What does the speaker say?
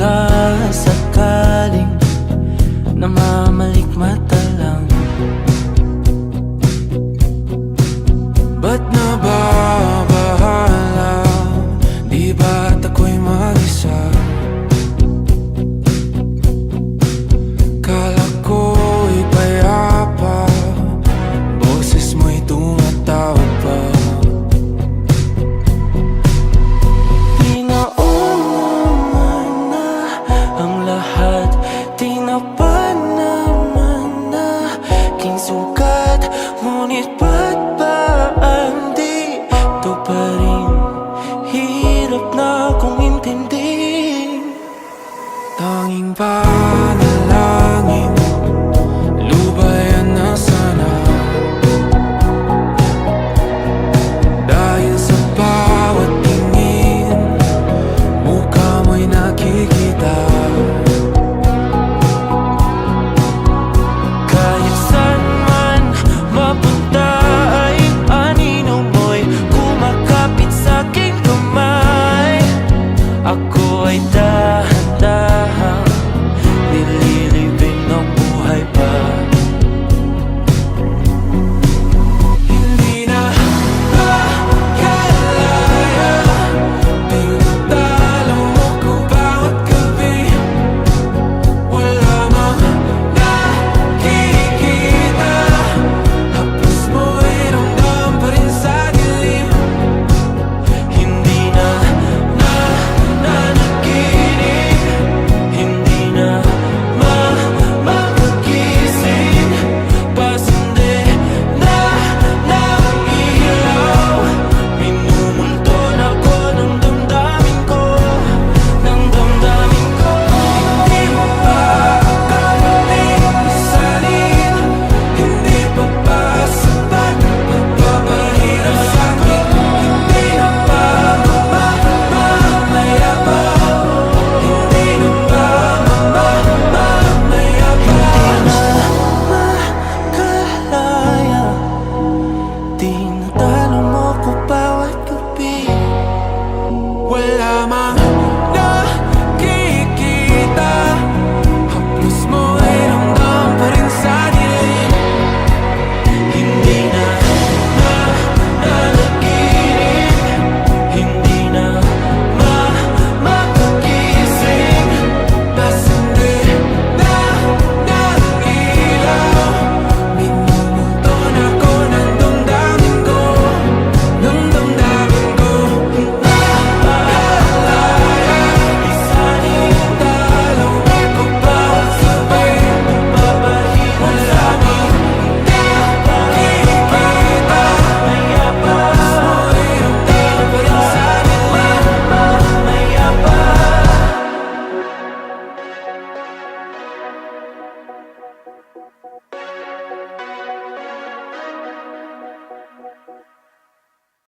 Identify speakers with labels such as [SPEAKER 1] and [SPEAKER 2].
[SPEAKER 1] Baka sakaling Namamalikmata lang 吧